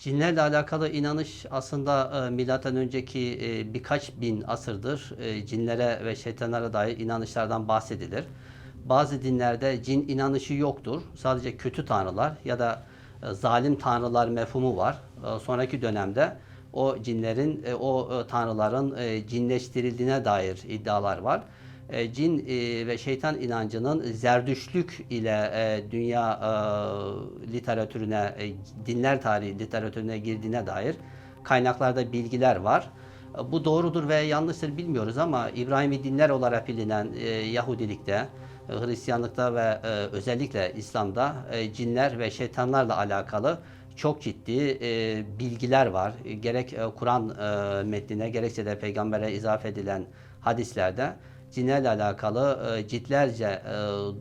Cinlerle alakalı inanış aslında e, milattan önceki e, birkaç bin asırdır e, cinlere ve şeytanlara dair inanışlardan bahsedilir. Bazı dinlerde cin inanışı yoktur. Sadece kötü tanrılar ya da e, zalim tanrılar mefhumu var. E, sonraki dönemde o cinlerin, e, o e, tanrıların e, cinleştirildiğine dair iddialar var. E, cin e, ve şeytan inancının zerdüşlük ile e, dünya literatürüne, dinler tarihi literatürüne girdiğine dair kaynaklarda bilgiler var. Bu doğrudur veya yanlıştır bilmiyoruz ama İbrahimi dinler olarak bilinen Yahudilikte, Hristiyanlıkta ve özellikle İslam'da cinler ve şeytanlarla alakalı çok ciddi e, bilgiler var. Gerek e, Kur'an e, metnine gerekse de peygambere izafe edilen hadislerde cinlerle alakalı e, ciltlerce e,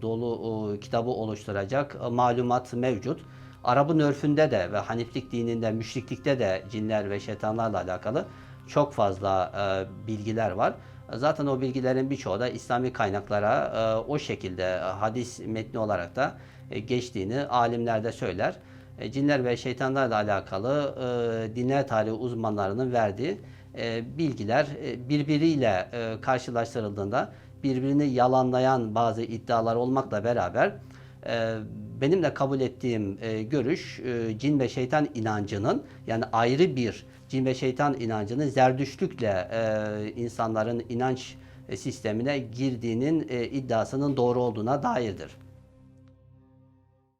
dolu e, kitabı oluşturacak malumat mevcut. Arap'ın örfünde de ve Haniflik dininde, müşriklikte de cinler ve şeytanlarla alakalı çok fazla bilgiler var. Zaten o bilgilerin birçoğu da İslami kaynaklara o şekilde hadis metni olarak da geçtiğini alimler de söyler. E, cinler ve şeytanlarla alakalı e, dinler tarihi uzmanlarının verdiği e, bilgiler e, birbiriyle e, karşılaştırıldığında birbirini yalanlayan bazı iddialar olmakla beraber benim de kabul ettiğim görüş cin ve şeytan inancının yani ayrı bir cin ve şeytan inancının zerdüştlükle insanların inanç sistemine girdiğinin iddiasının doğru olduğuna dairdir.